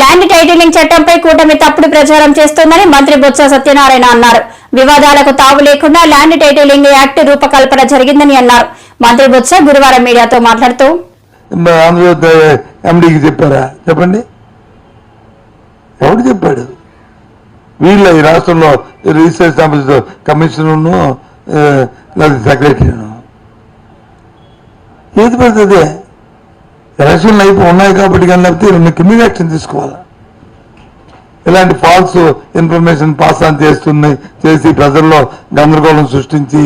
Land titling చట్టంపై కూటమి తప్పుడు ప్రచారం చేస్తోందని మంత్రి బొత్స సత్యనారాయణ అన్నారు. వివాదాలకు తావు లేకుండా ల్యాండ్ టైటిలింగ్ యాక్ట్ రూపకల్పన జరిగిందని అన్నారు. మంత్రి బొత్స గురువారం మీడియాతో మాట్లాడుతూ ఎండికి చెప్పారా? చెప్పండి. ఎవడు చెప్పాడు? వీళ్ళ ఈ రాష్ట్రంలో రీసెర్చ్ ఆఫీసర్ కమిషనర్ను లేదా సెక్రటరీను. ఏది పడుతుంది? ఎలక్షన్లు అయిపోయి ఉన్నాయి కాబట్టి కానీ లేకపోతే రెండు క్రిమినల్ యాక్షన్ తీసుకోవాలా? ఇలాంటి ఫాల్స్ ఇన్ఫర్మేషన్ పాస్ ఆన్ చేస్తున్నాయి చేసి ప్రజల్లో గందరగోళం సృష్టించి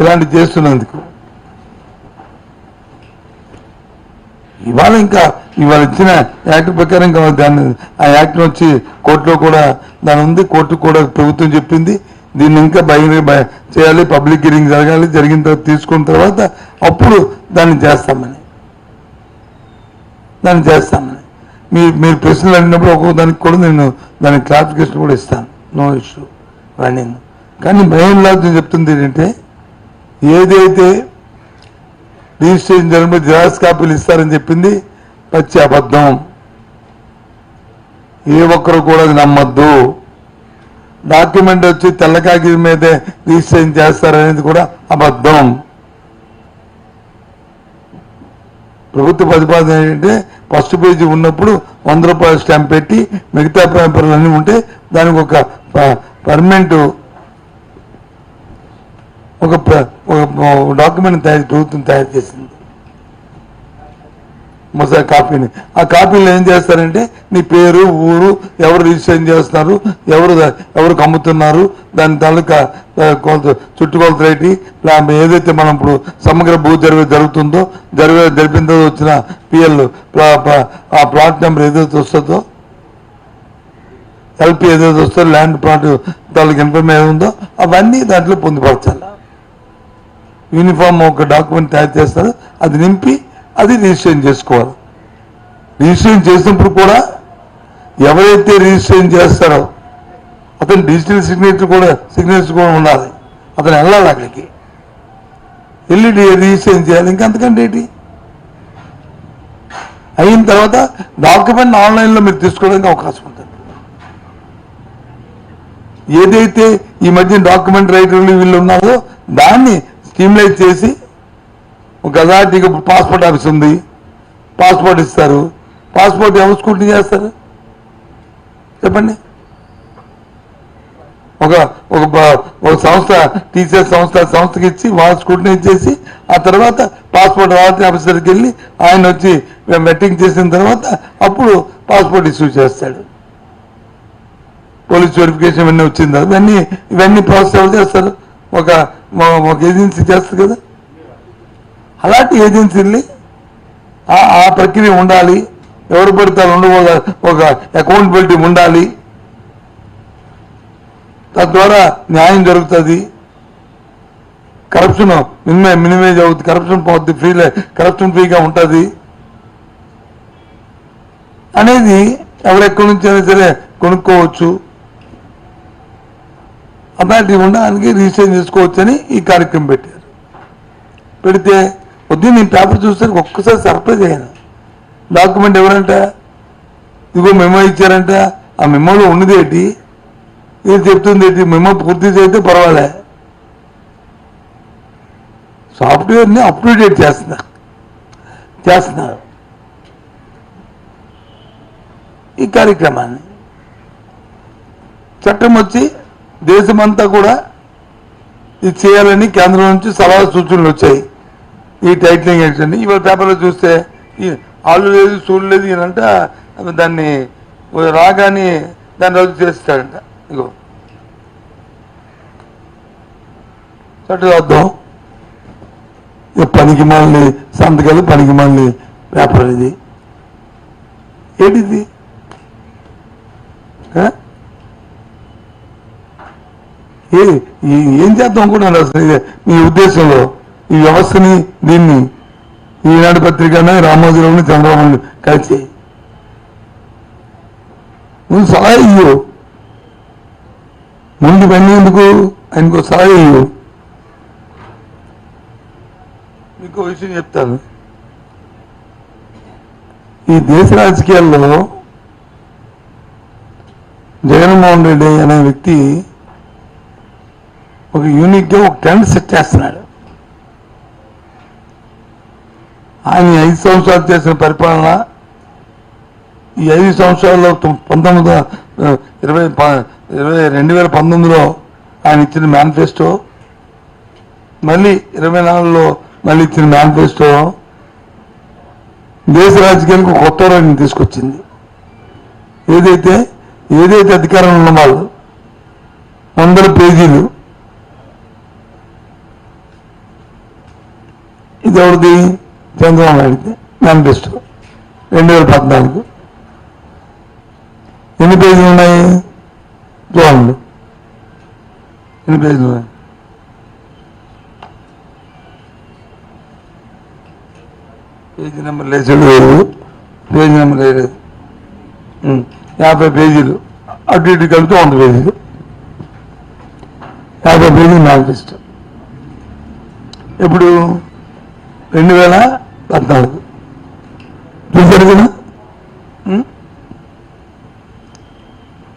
ఇలాంటి చేస్తున్నందుకు. ఇవాళ ఇంకా ఇవాళ ఇచ్చిన యాక్ట్ ప్రకారం ఇంకా దాన్ని ఆ యాక్ట్ వచ్చి కోర్టులో కూడా దాని ఉంది కోర్టు కూడా ప్రభుత్వం చెప్పింది. దీన్ని ఇంకా భయం చేయాలి పబ్లిక్ హియరింగ్ జరగాలి జరిగిన తర్వాత తీసుకున్న తర్వాత అప్పుడు దాన్ని చేస్తామని. దాన్ని చేస్తామని. మీ మీరు ప్రశ్నలు అడిగినప్పుడు ఒక్కొక్క దానికి కూడా నేను దానికి క్లారిఫికేషన్ కూడా ఇస్తాను. No issue. రన్నింగ్ కానీ భయం లేదు చెప్తుంది ఏంటంటే ఏదైతే రిజిస్ట్రేషన్ జరిగినప్పుడు జిరాక్స్ కాపీలు ఇస్తారని చెప్పింది పచ్చి అబద్ధం. ఏ ఒక్కరు కూడా అది నమ్మద్దు. డాక్యుమెంట్ వచ్చి తెల్ల కాగితం మీదే రిజిస్ట్రేషన్ చేస్తారనేది కూడా అబద్ధం. ప్రభుత్వ ప్రతిపాదన ఏంటంటే ఫస్ట్ పేజీ ఉన్నప్పుడు వంద రూపాయల స్టాంప్ పెట్టి మిగతా పేపర్లు అన్నీ ఉంటే దానికి ఒక పర్మనెంట్ ఒక ఒక డాక్యుమెంట్ తయారు ప్రభుత్వం తయారు చేసింది. మసా కాపీని. ఆ కాపీలు ఏం చేస్తారంటే నీ పేరు ఊరు ఎవరు రిజిస్ట్రేషన్ చేస్తున్నారు ఎవరు ఎవరికి అమ్ముతున్నారు దాని తాలూకా చుట్టుకొలత రేటి ఏదైతే మనం ఇప్పుడు సమగ్ర భూ జరిగే జరుగుతుందో జరిగే జరిపిన తర్వాత వచ్చిన పిఎల్ ఆ ప్లాట్ నెంబర్ ఏదైతే వస్తుందో ఎల్పి ఏదైతే వస్తుందో ల్యాండ్ ప్లాట్ తాలూకు ఇన్ఫర్మేషన్ ఉందో అవన్నీ దాంట్లో పొందుపరచాలి. యూనిఫామ్ ఒక డాక్యుమెంట్ తయారు చేస్తారు అది నింపి అది రిజిస్ట్రేషన్ చేసుకోవాలి. రిజిస్ట్రేషన్ చేసినప్పుడు కూడా ఎవరైతే రిజిస్ట్రేషన్ చేస్తారో అతను డిజిటల్ సిగ్నేచర్ కూడా సిగ్నేచర్ కూడా ఉండాలి. అతను వెళ్ళాలి అక్కడికి. వెళ్ళి రిజిస్ట్రేషన్ చేయాలి. ఇంకంతకంటే ఏంటి? అయిన తర్వాత డాక్యుమెంట్ ఆన్లైన్లో మీరు తీసుకోవడానికి అవకాశం ఉంటుంది. ఏదైతే ఈ మధ్య డాక్యుమెంట్ రైటర్లు వీళ్ళు ఉన్నారో దాన్ని స్టీమ్లైజ్ చేసి గజాటికి పాస్పోర్ట్ ఆఫీస్ ఉంది. పాస్పోర్ట్ ఇస్తారు. పాస్పోర్ట్ ఎవరు స్కూటీ చేస్తారు? చెప్పండి. ఒక ఒక ఒక సంస్థ టీచర్ సంస్థ సంస్థకి ఇచ్చి వాళ్ళ స్కూటీని ఇచ్చేసి ఆ తర్వాత పాస్పోర్ట్ రాత్రి ఆఫీసర్కి వెళ్ళి ఆయన వచ్చి వెట్టింగ్ చేసిన తర్వాత అప్పుడు పాస్పోర్ట్ ఇష్యూ చేస్తాడు. పోలీస్ వెరిఫికేషన్ ఇవన్నీ వచ్చింది ఇవన్నీ ఇవన్నీ ప్రాసెస్ ఎవరు చేస్తారు? ఒక ఒక ఏజెన్సీ చేస్తుంది కదా. అలాంటి ఏజెన్సీని ఆ ఆ ప్రక్రియ ఉండాలి. ఎవరు పడితే వాళ్ళు ఉండకూడదు ఒక అకౌంటబిలిటీ ఉండాలి. తద్వారా న్యాయం జరుగుతుంది. కరప్షన్ మినిమై మినిమైజ్ అవుతుంది. కరప్షన్ పోతుంది ఫ్రీలే కరప్షన్ ఫ్రీగా ఉంటుంది. అనేది ఎవరెక్కడి నుంచి అయినా సరే కొనుక్కోవచ్చు. అలాంటివి ఉండడానికి రిజిస్ట్రేషన్ చేసుకోవచ్చని ఈ కార్యక్రమం పెట్టారు. పెడితే పొద్దున్న నేను పేపర్ చూస్తే ఒక్కసారి సర్ప్రైజ్ అయ్యాను. డాక్యుమెంట్ ఎవరంట? ఇదిగో మెమో ఇచ్చారంట. ఆ మెమోలో ఉన్నది ఏంటి? ఇది చెప్తుంది ఏంటి? మెమో పూర్తి చేస్తే పర్వాలే. సాఫ్ట్వేర్ని అప్డేట్ డేట్ చేస్తున్నా. చేస్తున్నారు. ఈ కార్యక్రమాన్ని. చట్టం వచ్చి దేశమంతా కూడా ఇది చేయాలని కేంద్రం నుంచి సలహా సూచనలు వచ్చాయి. ఈ టైటిలింగ్ ఎడిషన్ ఇవాళ పేపర్లో చూస్తే ఈ ఆళ్ళు లేదు సూళ్ళు లేదు ఈయనంట దాన్ని రాగానే దాన్ని రద్దు చేస్తాడంట. ఇగో. చట్టం చూద్దాం పనికి మళ్ళీ సంతకాలు పనికి మళ్ళీ పేపర్ ఇది. ఏంటిది? ఏం చేద్దాం అనుకుంటున్నారు అసలు? ఇది మీ ఉద్దేశంలో? ఈ వ్యవస్థని దీన్ని ఈనాడు పత్రికను రామోజీరావుని చంద్రబాబు కలిసి నువ్వు సలహా ఇయ్యు. ముందు పని ఎందుకు? ఆయనకు సలహా ఇయ్యు. మీకు విషయం చెప్తాను. ఈ దేశ రాజకీయాల్లో జగన్మోహన్ రెడ్డి అనే వ్యక్తి ఒక యూనిక్గా ఒక ట్రెండ్ సెట్ చేస్తున్నాడు. ఆయన ఐదు సంవత్సరాలు చేసిన పరిపాలన ఈ ఐదు సంవత్సరాల్లో పంతొమ్మిది ఇరవై ప- ఇరవై రెండు వేల పంతొమ్మిదిలో ఆయన ఇచ్చిన మేనిఫెస్టో మళ్ళీ ఇరవై నాలుగులో మళ్ళీ ఇచ్చిన మేనిఫెస్టో దేశ రాజకీయాలకు కొత్త రంగం తీసుకొచ్చింది. ఏదైతే ఏదైతే అధికారంలో ఉన్న వాళ్ళు వందల పేజీలు ఇది ఎవరిది? చంద్రబాబు అడిగితే మేనిఫెస్టో రెండు వేల పద్నాలుగు. ఎన్ని పేజీలు ఉన్నాయి? చూడండి ఎన్ని పేజీలు ఉన్నాయి? పేజీ నెంబర్ లేచడు లేదు పేజీ నెంబర్ లేదు. యాభై పేజీలు. అటు ఇటు కలిపితే వంద పేజీలు. యాభై పేజీలు మేనిఫెస్టో. ఇప్పుడు రెండు వేల పద్నాలుగు చూశారు కదా?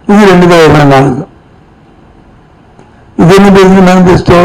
ఇది రెండు వేల ఇరవై నాలుగు. ఇది ఎన్ని పేజీలు మేనిఫెస్టో?